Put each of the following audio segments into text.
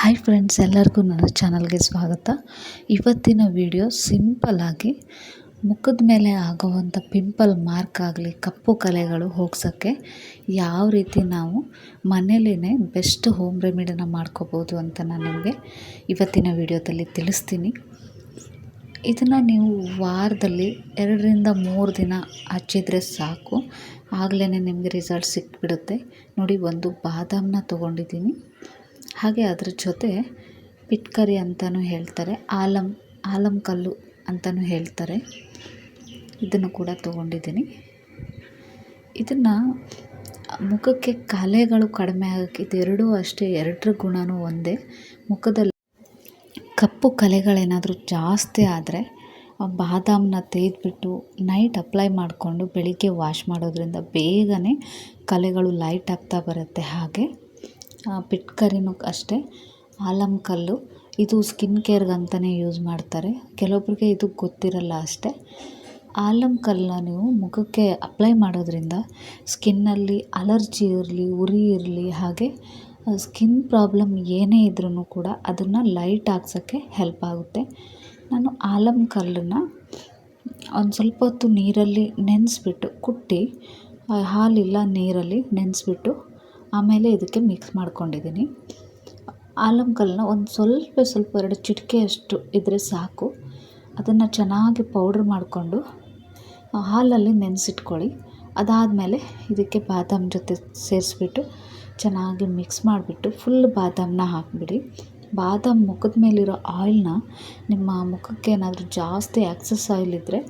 Hi friends ಎಲ್ಲರಿಗೂ ನನ್ನ ಚಾನಲ್ಗೆ ಸ್ವಾಗತ. ಇವತ್ತಿನ ವಿಡಿಯೋ ಸಿಂಪಲ್ಲಾಗಿ ಮುಖದ ಮೇಲೆ ಆಗುವಂಥ ಪಿಂಪಲ್ ಮಾರ್ಕ್ ಆಗಲಿ, ಕಪ್ಪು ಕಲೆಗಳು ಹೋಗ್ಸೋಕ್ಕೆ ಯಾವ ರೀತಿ ನಾವು ಮನೇಲೇ ಬೆಸ್ಟ್ ಹೋಮ್ ರೆಮಿಡಿನ ಮಾಡ್ಕೋಬೋದು ಅಂತ ನಾನು ನಿಮಗೆ ಇವತ್ತಿನ ವಿಡಿಯೋದಲ್ಲಿ ತಿಳಿಸ್ತೀನಿ. ಇದನ್ನು ನೀವು ವಾರದಲ್ಲಿ ಎರಡರಿಂದ ಮೂರು ದಿನ ಹಚ್ಚಿದರೆ ಸಾಕು. ಆಗಲೇ ನಿಮಗೆ ರಿಸಲ್ಟ್ ಸಿಕ್ಬಿಡುತ್ತೆ. ನೋಡಿ, ಒಂದು ಬಾದಾಮನ್ನ ತೊಗೊಂಡಿದ್ದೀನಿ. ಹಾಗೆ ಅದ್ರ ಜೊತೆ ಪಿಟ್ಕರಿ ಅಂತಲೂ ಹೇಳ್ತಾರೆ ಆಲಮ್ ಕಲ್ಲು ಅಂತಲೂ ಹೇಳ್ತಾರೆ. ಇದನ್ನು ಕೂಡ ತೊಗೊಂಡಿದ್ದೀನಿ. ಇದನ್ನು ಮುಖಕ್ಕೆ ಕಲೆಗಳು ಕಡಿಮೆ ಆಗೋಕ್ಕೆ ಇದೆರಡೂ ಅಷ್ಟೇ, ಎರಡರ ಗುಣವೂ ಒಂದೇ. ಮುಖದಲ್ಲಿ ಕಪ್ಪು ಕಲೆಗಳೇನಾದರೂ ಜಾಸ್ತಿ ಆದರೆ ಬಾದಾಮನ್ನ ತೆಗೆದುಬಿಟ್ಟು ನೈಟ್ ಅಪ್ಲೈ ಮಾಡಿಕೊಂಡು ಬೆಳಿಗ್ಗೆ ವಾಶ್ ಮಾಡೋದ್ರಿಂದ ಬೇಗನೆ ಕಲೆಗಳು ಲೈಟ್ ಆಗ್ತಾ ಬರುತ್ತೆ ಹಾಗೆ. ಪಿಟ್ಕರಿನೂ ಅಷ್ಟೇ ಆಲಮ್ ಕಲ್ಲು. ಇದು ಸ್ಕಿನ್ ಕೇರ್ಗೆ ಅಂತಲೇ ಯೂಸ್ ಮಾಡ್ತಾರೆ. ಕೆಲವೊಬ್ರಿಗೆ ಇದು ಗೊತ್ತಿರಲ್ಲ ಅಷ್ಟೇ. ಆಲಮ್ ಕಲ್ಲನ್ನ ನೀವು ಮುಖಕ್ಕೆ ಅಪ್ಲೈ ಮಾಡೋದ್ರಿಂದ ಸ್ಕಿನ್ನಲ್ಲಿ ಅಲರ್ಜಿ ಇರಲಿ, ಉರಿ ಇರಲಿ, ಹಾಗೆ ಸ್ಕಿನ್ ಪ್ರಾಬ್ಲಮ್ ಏನೇ ಇದ್ರೂ ಕೂಡ ಅದನ್ನು ಲೈಟ್ ಹಾಕ್ಸೋಕ್ಕೆ ಹೆಲ್ಪ್ ಆಗುತ್ತೆ. ನಾನು ಆಲಮ್ ಕಲ್ಲನ್ನು ಒಂದು ಸ್ವಲ್ಪ ಹೊತ್ತು ನೀರಲ್ಲಿ ನೆನೆಸ್ಬಿಟ್ಟು, ಕುಟ್ಟಿ ಹಾಲಿಲ್ಲ ನೀರಲ್ಲಿ ನೆನೆಸ್ಬಿಟ್ಟು ಆಮೇಲೆ ಇದಕ್ಕೆ ಮಿಕ್ಸ್ ಮಾಡ್ಕೊಂಡಿದ್ದೀನಿ. ಆಲಮ್ ಕಲ್ಲನ್ನ ಒಂದು ಸ್ವಲ್ಪ ಸ್ವಲ್ಪ ಎರಡು ಚಿಟಿಕೆಯಷ್ಟು ಇದ್ದರೆ ಸಾಕು. ಅದನ್ನು ಚೆನ್ನಾಗಿ ಪೌಡ್ರ್ ಮಾಡಿಕೊಂಡು ಹಾಲಲ್ಲಿ ನೆನೆಸಿಟ್ಕೊಳ್ಳಿ. ಅದಾದಮೇಲೆ ಇದಕ್ಕೆ ಬಾದಾಮ್ ಜೊತೆ ಸೇರಿಸ್ಬಿಟ್ಟು ಚೆನ್ನಾಗಿ ಮಿಕ್ಸ್ ಮಾಡಿಬಿಟ್ಟು ಫುಲ್ ಬಾದಾಮನ್ನ ಹಾಕಿಬಿಡಿ. ಬಾದಾಮ್ ಮುಖದ ಮೇಲಿರೋ ಆಯಿಲ್ನ ನಿಮ್ಮ ಮುಖಕ್ಕೆ ಏನಾದರೂ ಜಾಸ್ತಿ ಆಕ್ಸಸ್ ಆಯಿಲ್ ಇದ್ದರೆ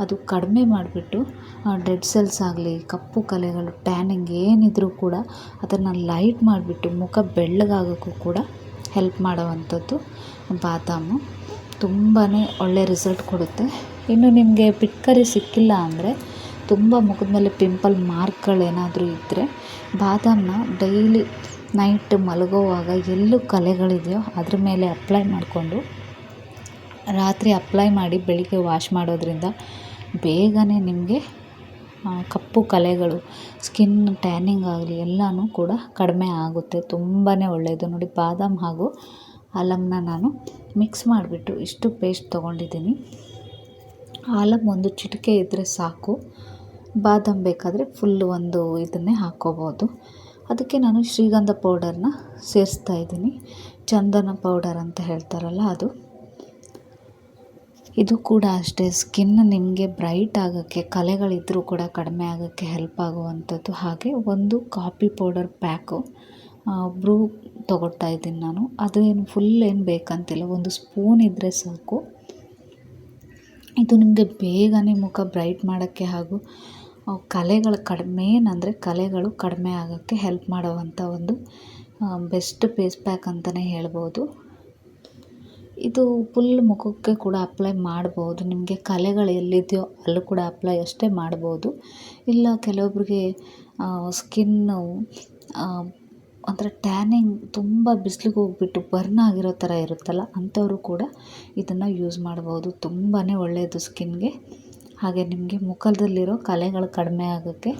ಅದು ಕಡಿಮೆ ಮಾಡಿಬಿಟ್ಟು ಡೆಡ್ ಸೆಲ್ಸ್ ಆಗಲಿ, ಕಪ್ಪು ಕಲೆಗಳು ಟ್ಯಾನಿಂಗ್ ಏನಿದ್ರೂ ಕೂಡ ಅದನ್ನು ಲೈಟ್ ಮಾಡಿಬಿಟ್ಟು ಮುಖ ಬೆಳ್ಳಗಾಗೋಕ್ಕೂ ಕೂಡ ಹೆಲ್ಪ್ ಮಾಡೋವಂಥದ್ದು ಬಾದಾಮು. ತುಂಬಾ ಒಳ್ಳೆ ರಿಸಲ್ಟ್ ಕೊಡುತ್ತೆ. ಇನ್ನು ನಿಮಗೆ ಪಿಟ್ಕರಿ ಸಿಕ್ಕಿಲ್ಲ ಅಂದರೆ ತುಂಬ ಮುಖದ ಮೇಲೆ ಪಿಂಪಲ್ ಮಾರ್ಕ್ಗಳೇನಾದರೂ ಇದ್ದರೆ ಬಾದಾಮನ್ನ ಡೈಲಿ ನೈಟ್ ಮಲಗೋವಾಗ ಎಲ್ಲೂ ಕಲೆಗಳಿದೆಯೋ ಅದ್ರ ಮೇಲೆ ಅಪ್ಲೈ ಮಾಡಿಕೊಂಡು ರಾತ್ರಿ ಅಪ್ಲೈ ಮಾಡಿ ಬೆಳಿಗ್ಗೆ ವಾಶ್ ಮಾಡೋದ್ರಿಂದ ಬೇಗನೆ ನಿಮಗೆ ಕಪ್ಪು ಕಲೆಗಳು ಸ್ಕಿನ್ ಟ್ಯಾನಿಂಗ್ ಆಗಲಿ ಎಲ್ಲನೂ ಕೂಡ ಕಡಿಮೆ ಆಗುತ್ತೆ. ತುಂಬಾ ಒಳ್ಳೆಯದು ನೋಡಿ, ಬಾದಾಮ್ ಹಾಗೂ ಆಲಮ್ನ ನಾನು ಮಿಕ್ಸ್ ಮಾಡಿಬಿಟ್ಟು ಇಷ್ಟು ಪೇಸ್ಟ್ ತೊಗೊಂಡಿದ್ದೀನಿ. ಆಲಮ್ ಒಂದು ಚಿಟಿಕೆ ಇದ್ದರೆ ಸಾಕು. ಬಾದಾಮ್ ಬೇಕಾದರೆ ಫುಲ್ ಒಂದು ಇದನ್ನೇ ಹಾಕ್ಕೋಬೋದು ಅದಕ್ಕೆ ನಾನು ಶ್ರೀಗಂಧ ಪೌಡರ್ನ ಸೇರಿಸ್ತಾ ಇದ್ದೀನಿ. ಚಂದನ ಪೌಡರ್ ಅಂತ ಹೇಳ್ತಾರಲ್ಲ ಅದು. ಇದು ಕೂಡ ಅಷ್ಟೇ, ಸ್ಕಿನ್ ನಿಮಗೆ ಬ್ರೈಟ್ ಆಗೋಕ್ಕೆ ಕಲೆಗಳಿದ್ದರೂ ಕೂಡ ಕಡಿಮೆ ಆಗೋಕ್ಕೆ ಹೆಲ್ಪ್ ಆಗುವಂಥದ್ದು. ಹಾಗೆ ಒಂದು ಕಾಫಿ ಪೌಡರ್ ಪ್ಯಾಕು ಬ್ರೂ ತೊಗೊಳ್ತಾ ಇದ್ದೀನಿ ನಾನು. ಅದು ಏನು ಫುಲ್ ಏನು ಬೇಕಂತಿಲ್ಲ, ಒಂದು ಸ್ಪೂನ್ ಇದ್ದರೆ ಸಾಕು. ಇದು ನಿಮಗೆ ಬೇಗನೆ ಮುಖ ಬ್ರೈಟ್ ಮಾಡೋಕ್ಕೆ ಹಾಗೂ ಕಲೆಗಳು ಕಡಿಮೆ ಏನಂದರೆ ಕಲೆಗಳು ಕಡಿಮೆ ಆಗೋಕ್ಕೆ ಹೆಲ್ಪ್ ಮಾಡುವಂಥ ಒಂದು ಬೆಸ್ಟ್ ಫೇಸ್ ಪ್ಯಾಕ್ ಅಂತಲೇ ಹೇಳ್ಬೋದು. ಇದು ಫುಲ್ ಮುಖಕ್ಕೆ ಕೂಡ ಅಪ್ಲೈ ಮಾಡ್ಬೋದು. ನಿಮಗೆ ಕಲೆಗಳು ಎಲ್ಲಿದೆಯೋ ಅಲ್ಲೂ ಕೂಡ ಅಪ್ಲೈ ಅಷ್ಟೇ ಮಾಡ್ಬೋದು. ಇಲ್ಲ ಕೆಲವೊಬ್ಬರಿಗೆ ಸ್ಕಿನ್ನು ಒಂಥರ ಟ್ಯಾನಿಂಗ್ ತುಂಬ ಬಿಸಿಲಿಗೆ ಹೋಗ್ಬಿಟ್ಟು ಬರ್ನ್ ಆಗಿರೋ ಥರ ಇರುತ್ತಲ್ಲ, ಅಂಥವರು ಕೂಡ ಇದನ್ನು ಯೂಸ್ ಮಾಡ್ಬೋದು. ತುಂಬಾ ಒಳ್ಳೆಯದು ಸ್ಕಿನ್ಗೆ ಹಾಗೆ ನಿಮಗೆ ಮುಖದಲ್ಲಿರೋ ಕಲೆಗಳು ಕಡಿಮೆ ಆಗೋಕ್ಕೆ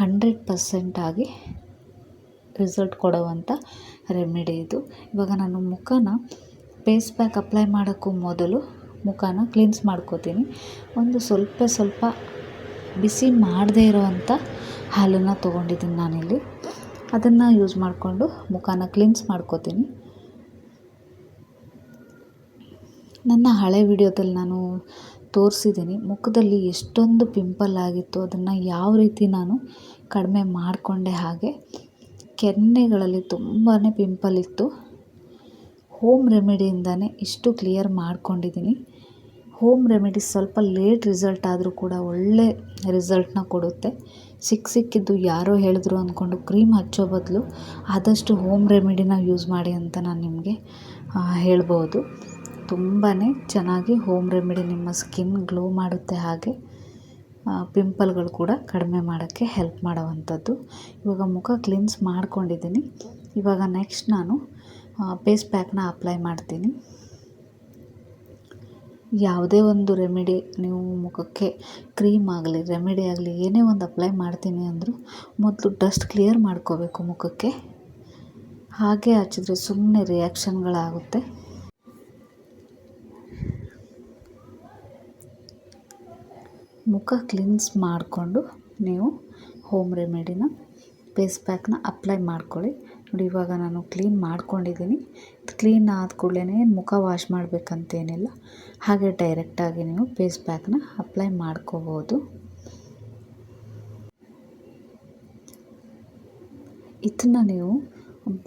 ಹಂಡ್ರೆಡ್ ಪರ್ಸೆಂಟಾಗಿ ರಿಸಲ್ಟ್ ಕೊಡುವಂಥ ರೆಮಿಡಿ ಇದು. ಇವಾಗ ನಾನು ಮುಖನ ಫೇಸ್ ಪ್ಯಾಕ್ ಅಪ್ಲೈ ಮಾಡೋಕ್ಕೂ ಮೊದಲು ಮುಖನ ಕ್ಲೀನ್ಸ್ ಮಾಡ್ಕೋತೀನಿ. ಒಂದು ಸ್ವಲ್ಪ ಸ್ವಲ್ಪ ಬಿಸಿ ಮಾಡದೇ ಇರೋವಂಥ ಹಾಲನ್ನು ತೊಗೊಂಡಿದ್ದೀನಿ ನಾನಿಲ್ಲಿ. ಅದನ್ನು ಯೂಸ್ ಮಾಡಿಕೊಂಡು ಮುಖನ ಕ್ಲೀನ್ಸ್ ಮಾಡ್ಕೋತೀನಿ. ನನ್ನ ಹಳೆ ವಿಡಿಯೋದಲ್ಲಿ ನಾನು ತೋರಿಸಿದ್ದೀನಿ. ಮುಖದಲ್ಲಿ ಎಷ್ಟೊಂದು ಪಿಂಪಲ್ ಆಗಿತ್ತು, ಅದನ್ನು ಯಾವ ರೀತಿ ನಾನು ಕಡಿಮೆ ಮಾಡಿಕೊಂಡೆ ಹಾಗೆ. ಕೆನ್ನೆಗಳಲ್ಲಿ ತುಂಬಾ ಪಿಂಪಲ್ ಇತ್ತು. ಹೋಮ್ ರೆಮಿಡಿಯಿಂದನೇ ಇಷ್ಟು ಕ್ಲಿಯರ್ ಮಾಡ್ಕೊಂಡಿದ್ದೀನಿ. ಹೋಮ್ ರೆಮಿಡಿ ಸ್ವಲ್ಪ ಲೇಟ್ ರಿಸಲ್ಟ್ ಆದರೂ ಕೂಡ ಒಳ್ಳೆ ರಿಸಲ್ಟ್ನ ಕೊಡುತ್ತೆ. ಸಿಕ್ಕ ಸಿಕ್ಕಿದ್ದು ಯಾರೋ ಹೇಳಿದ್ರು ಅಂದ್ಕೊಂಡು ಕ್ರೀಮ್ ಹಚ್ಚೋ ಬದಲು ಆದಷ್ಟು ಹೋಮ್ ರೆಮಿಡಿನ ಯೂಸ್ ಮಾಡಿ ಅಂತ ನಾನು ನಿಮಗೆ ಹೇಳ್ಬೋದು. ತುಂಬಾ ಚೆನ್ನಾಗಿ ಹೋಮ್ ರೆಮಿಡಿ ನಿಮ್ಮ ಸ್ಕಿನ್ ಗ್ಲೋ ಮಾಡುತ್ತೆ ಹಾಗೆ ಪಿಂಪಲ್ಗಳು ಕೂಡ ಕಡಿಮೆ ಮಾಡೋಕ್ಕೆ ಹೆಲ್ಪ್ ಮಾಡೋವಂಥದ್ದು. ಇವಾಗ ಮುಖ ಕ್ಲೀನ್ಸ್ ಮಾಡ್ಕೊಂಡಿದ್ದೀನಿ. ಇವಾಗ ನೆಕ್ಸ್ಟ್ ನಾನು ಪೇಸ್ ಪ್ಯಾಕ್ನ ಅಪ್ಲೈ ಮಾಡ್ತೀನಿ. ಯಾವುದೇ ಒಂದು ರೆಮಿಡಿ ನೀವು ಮುಖಕ್ಕೆ ಕ್ರೀಮ್ ಆಗಲಿ ರೆಮಿಡಿ ಆಗಲಿ, ಏನೇ ಒಂದು ಅಪ್ಲೈ ಮಾಡ್ತೀನಿ ಅಂದರೂ ಮೊದಲು ಡಸ್ಟ್ ಕ್ಲಿಯರ್ ಮಾಡ್ಕೋಬೇಕು ಮುಖಕ್ಕೆ. ಹಾಗೆ ಹಚ್ಚಿದ್ರೆ ಸುಮ್ಮನೆ ರಿಯಾಕ್ಷನ್ಗಳಾಗುತ್ತೆ ಮುಖ ಕ್ಲಿನ್ಸ್ ಮಾಡಿಕೊಂಡು ನೀವು ಹೋಮ್ ರೆಮಿಡಿನ ಫೇಸ್ ಪ್ಯಾಕ್ನ ಅಪ್ಲೈ ಮಾಡ್ಕೊಳ್ಳಿ. ನೋಡಿ, ಇವಾಗ ನಾನು ಕ್ಲೀನ್ ಮಾಡ್ಕೊಂಡಿದ್ದೀನಿ. ಕ್ಲೀನ್ ಆದ ಕೂಡಲೇ ಮುಖ ವಾಶ್ ಮಾಡಬೇಕಂತೇನಿಲ್ಲ. ಹಾಗೆ ಡೈರೆಕ್ಟಾಗಿ ನೀವು ಫೇಸ್ ಪ್ಯಾಕ್ನ ಅಪ್ಲೈ ಮಾಡ್ಕೋಬೋದು. ಇದನ್ನು ನೀವು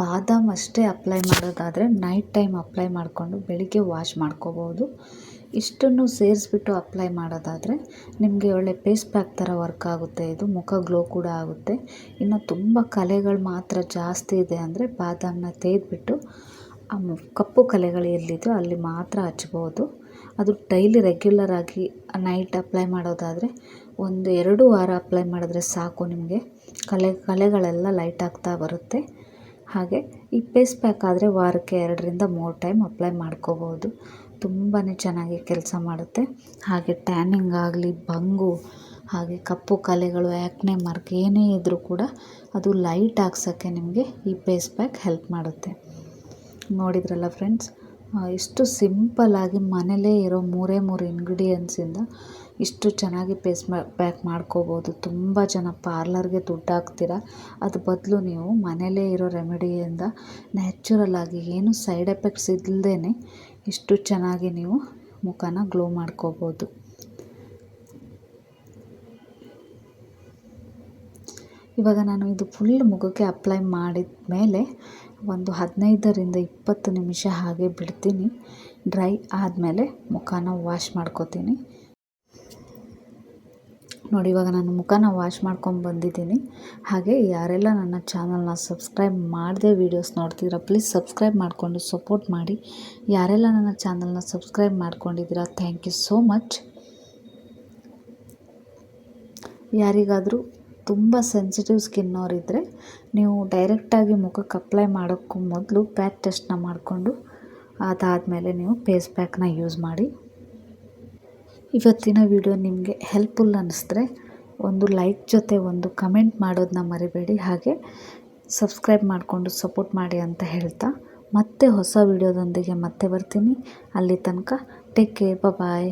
ಬಾದಾಮ್ ಅಷ್ಟೇ ಅಪ್ಲೈ ಮಾಡೋದಾದರೆ ನೈಟ್ ಟೈಮ್ ಅಪ್ಲೈ ಮಾಡಿಕೊಂಡು ಬೆಳಿಗ್ಗೆ ವಾಶ್ ಮಾಡ್ಕೋಬೋದು. ಇಷ್ಟನ್ನು ಸೇರಿಸ್ಬಿಟ್ಟು ಅಪ್ಲೈ ಮಾಡೋದಾದರೆ ನಿಮಗೆ ಒಳ್ಳೆ ಪೇಸ್ ಪ್ಯಾಕ್ ಥರ ವರ್ಕ್ ಆಗುತ್ತೆ. ಇದು ಮುಖ ಗ್ಲೋ ಕೂಡ ಆಗುತ್ತೆ. ಇನ್ನು ತುಂಬ ಕಲೆಗಳು ಮಾತ್ರ ಜಾಸ್ತಿ ಇದೆ ಅಂದರೆ ಬಾದಾಮನ್ನ ತೇದ್ಬಿಟ್ಟು ಆ ಕಪ್ಪು ಕಲೆಗಳು ಎಲ್ಲಿದೆಯೋ ಅಲ್ಲಿ ಮಾತ್ರ ಹಚ್ಬೋದು. ಅದು ಡೈಲಿ ರೆಗ್ಯುಲರ್ ಆಗಿ ನೈಟ್ ಅಪ್ಲೈ ಮಾಡೋದಾದರೆ ಒಂದು ಎರಡು ವಾರ ಅಪ್ಲೈ ಮಾಡಿದ್ರೆ ಸಾಕು ನಿಮಗೆ. ಕಲೆ, ಕಲೆಗಳೆಲ್ಲ ಲೈಟ್ ಆಗ್ತಾ ಬರುತ್ತೆ. ಹಾಗೆ ಈ ಪೇಸ್ ಪ್ಯಾಕ್ ಆದರೆ ವಾರಕ್ಕೆ ಎರಡರಿಂದ ಮೂರು ಟೈಮ್ ಅಪ್ಲೈ ಮಾಡ್ಕೋಬೋದು. ತುಂಬಾ ಚೆನ್ನಾಗಿ ಕೆಲಸ ಮಾಡುತ್ತೆ. ಹಾಗೆ ಟ್ಯಾನಿಂಗ್ ಆಗಲಿ, ಬಂಗು, ಹಾಗೆ ಕಪ್ಪು ಕಲೆಗಳು ಆ್ಯಕ್ನೆ ಮಾರ್ಕ್ ಏನೇ ಇದ್ದರೂ ಕೂಡ ಅದು ಲೈಟ್ ಹಾಕ್ಸೋಕ್ಕೆ ನಿಮಗೆ ಈ ಪೇಸ್ ಪ್ಯಾಕ್ ಹೆಲ್ಪ್ ಮಾಡುತ್ತೆ. ನೋಡಿದ್ರಲ್ಲ ಫ್ರೆಂಡ್ಸ್ ಇಷ್ಟು ಸಿಂಪಲ್ಲಾಗಿ ಮನೇಲೇ ಇರೋ ಮೂರೇ ಮೂರು ಇಂಗ್ರೀಡಿಯೆಂಟ್ಸಿಂದ ಇಷ್ಟು ಚೆನ್ನಾಗಿ ಪೇಸ್ ಪ್ಯಾಕ್ ಮಾಡ್ಕೋಬೋದು. ತುಂಬ ಜನ ಪಾರ್ಲರ್ಗೆ ದುಡ್ಡು ಹಾಕ್ತೀರ? ಅದು ಬದಲು ನೀವು ಮನೇಲೇ ಇರೋ ರೆಮಿಡಿಯಿಂದ ನ್ಯಾಚುರಲ್ ಆಗಿ ಏನು ಸೈಡ್ ಎಫೆಕ್ಟ್ಸ್ ಇಲ್ಲದೇ ಇಷ್ಟು ಚೆನ್ನಾಗಿ ನೀವು ಮುಖನ ಗ್ಲೋ ಮಾಡ್ಕೋಬೋದು. ಇವಾಗ ನಾನು ಇದು ಫುಲ್ ಮುಖಕ್ಕೆ ಅಪ್ಲೈ ಮಾಡಿದ ಮೇಲೆ ಒಂದು ಹದಿನೈದರಿಂದ ಇಪ್ಪತ್ತು ನಿಮಿಷ ಹಾಗೆ ಬಿಡ್ತೀನಿ. ಡ್ರೈ ಆದಮೇಲೆ ಮುಖನ ವಾಶ್ ಮಾಡ್ಕೋತೀನಿ. ನೋಡಿ, ಇವಾಗ ನಾನು ಮುಖನ ವಾಶ್ ಮಾಡ್ಕೊಂಡು ಬಂದಿದ್ದೀನಿ. ಹಾಗೆ ಯಾರೆಲ್ಲ ನನ್ನ ಚಾನಲ್ನ ಸಬ್ಸ್ಕ್ರೈಬ್ ಮಾಡದೆ ವೀಡಿಯೋಸ್ ನೋಡ್ತಿದ್ದೀರಾ ಪ್ಲೀಸ್ ಸಬ್ಸ್ಕ್ರೈಬ್ ಮಾಡಿಕೊಂಡು ಸಪೋರ್ಟ್ ಮಾಡಿ. ಯಾರೆಲ್ಲ ನನ್ನ ಚಾನಲ್ನ ಸಬ್ಸ್ಕ್ರೈಬ್ ಮಾಡ್ಕೊಂಡಿದ್ದೀರಾ ಥ್ಯಾಂಕ್ ಯು ಸೋ ಮಚ್ ಯಾರಿಗಾದರೂ ತುಂಬ ಸೆನ್ಸಿಟಿವ್ ಸ್ಕಿನ್ನವರಿದ್ದರೆ ನೀವು ಡೈರೆಕ್ಟಾಗಿ ಮುಖಕ್ಕೆ ಅಪ್ಲೈ ಮಾಡೋಕ್ಕೂ ಮೊದಲು ಪ್ಯಾಕ್ ಟೆಸ್ಟ್ನ ಮಾಡಿಕೊಂಡು, ಅದಾದಮೇಲೆ ನೀವು ಫೇಸ್ ಪ್ಯಾಕ್ನ ಯೂಸ್ ಮಾಡಿ. ಇವತ್ತಿನ ವಿಡಿಯೋ ನಿಮಗೆ ಹೆಲ್ಪ್ಫುಲ್ ಅನ್ನಿಸಿದ್ರೆ ಒಂದು ಲೈಕ್ ಜೊತೆ ಒಂದು ಕಮೆಂಟ್ ಮಾಡೋದನ್ನ ಮರಿಬೇಡಿ. ಹಾಗೆ ಸಬ್ಸ್ಕ್ರೈಬ್ ಮಾಡಿಕೊಂಡು ಸಪೋರ್ಟ್ ಮಾಡಿ ಅಂತ ಹೇಳ್ತಾ ಮತ್ತೆ ಹೊಸ ವಿಡಿಯೋದೊಂದಿಗೆ ಮತ್ತೆ ಬರ್ತೀನಿ. ಅಲ್ಲಿ ತನಕ ಟೇಕ್ ಕೇರ್ ಬಾಯ್